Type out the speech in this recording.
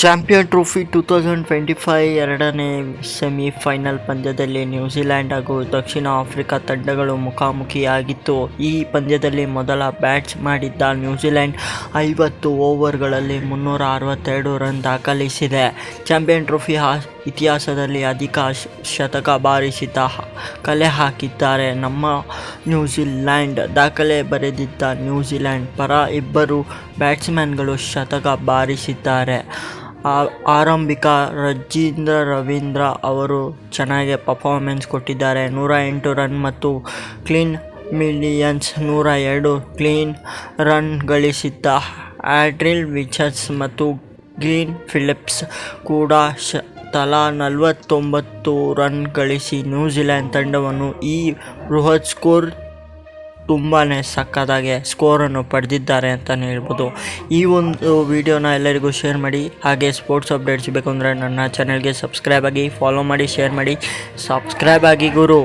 Champion trophy two thousand twenty five ಎರಡನೇ semifinal ಪಂದ್ಯದಲ್ಲಿ New Zealand ಹಾಗೂ ದಕ್ಷಿಣ ಆಫ್ರಿಕಾ ತಂಡಗಳು ಮುಖಾಮುಖಿಯಾಗಿತ್ತು. ಈ ಪಂದ್ಯದಲ್ಲಿ ಮೊದಲ ಬ್ಯಾಟ್ಸ್ ಮಾಡಿದ್ದ ನ್ಯೂಜಿಲೆಂಡ್ ಐವತ್ತು ಓವರ್ಗಳಲ್ಲಿ ಮುನ್ನೂರ ಅರವತ್ತೆರಡು ರನ್ ದಾಖಲಿಸಿದೆ. ಚಾಂಪಿಯನ್ ಟ್ರೋಫಿ ಇತಿಹಾಸದಲ್ಲಿ ಅಧಿಕ ಶತಕ ಬಾರಿಸಿದ ಹ- ಕಲೆ ಹಾಕಿದ್ದಾರೆ. ನಮ್ಮ ನ್ಯೂಜಿಲ್ಯಾಂಡ್ ದಾಖಲೆ ಬರೆದಿದ್ದ ನ್ಯೂಜಿಲ್ಯಾಂಡ್ ಪರ ಇಬ್ಬರು ಬ್ಯಾಟ್ಸ್ಮನ್ಗಳು ಶತಕ ಬಾರಿಸಿದ್ದಾರೆ. ಆರಂಭಿಕ ರಜೀಂದ್ರ ರವೀಂದ್ರ ಅವರು ಚೆನ್ನಾಗಿ ಪರ್ಫಾರ್ಮೆನ್ಸ್ ಕೊಟ್ಟಿದ್ದಾರೆ. ನೂರ ಎಂಟು ರನ್ ಮತ್ತು ಕ್ಲೀನ್ ಮಿಲಿಯನ್ಸ್ ನೂರ ಎರಡು ಕ್ಲೀನ್ ರನ್ ಗಳಿಸಿದ್ದ ಆಡ್ರಿಲ್ ವಿಚರ್ಸ್ ಮತ್ತು ಗ್ರೀನ್ ಫಿಲಿಪ್ಸ್ ಕೂಡ ಶ, ತಲಾ ನಲವತ್ತೊಂಬತ್ತು ರನ್ ಗಳಿಸಿ ನ್ಯೂಜಿಲೆಂಡ್ ತಂಡವನ್ನು ಈ ಬೃಹತ್ ಸ್ಕೋರ್ ತುಂಬಾ ಸಕ್ಕತ್ತಾಗಿ ಸ್ಕೋರನ್ನು ಪಡೆದಿದ್ದಾರೆ ಅಂತಲೇ ಹೇಳ್ಬೋದು. ಈ ಒಂದು ವಿಡಿಯೋನ ಎಲ್ಲರಿಗೂ ಶೇರ್ ಮಾಡಿ, ಹಾಗೆ ಸ್ಪೋರ್ಟ್ಸ್ ಅಪ್ಡೇಟ್ಸ್ ಬೇಕು ಅಂದರೆ ನನ್ನ ಚಾನಲ್ಗೆ ಸಬ್ಸ್ಕ್ರೈಬ್ ಆಗಿ ಫಾಲೋ ಮಾಡಿ ಶೇರ್ ಮಾಡಿ. ಸಬ್ಸ್ಕ್ರೈಬ್ ಆಗಿ ಗುರು.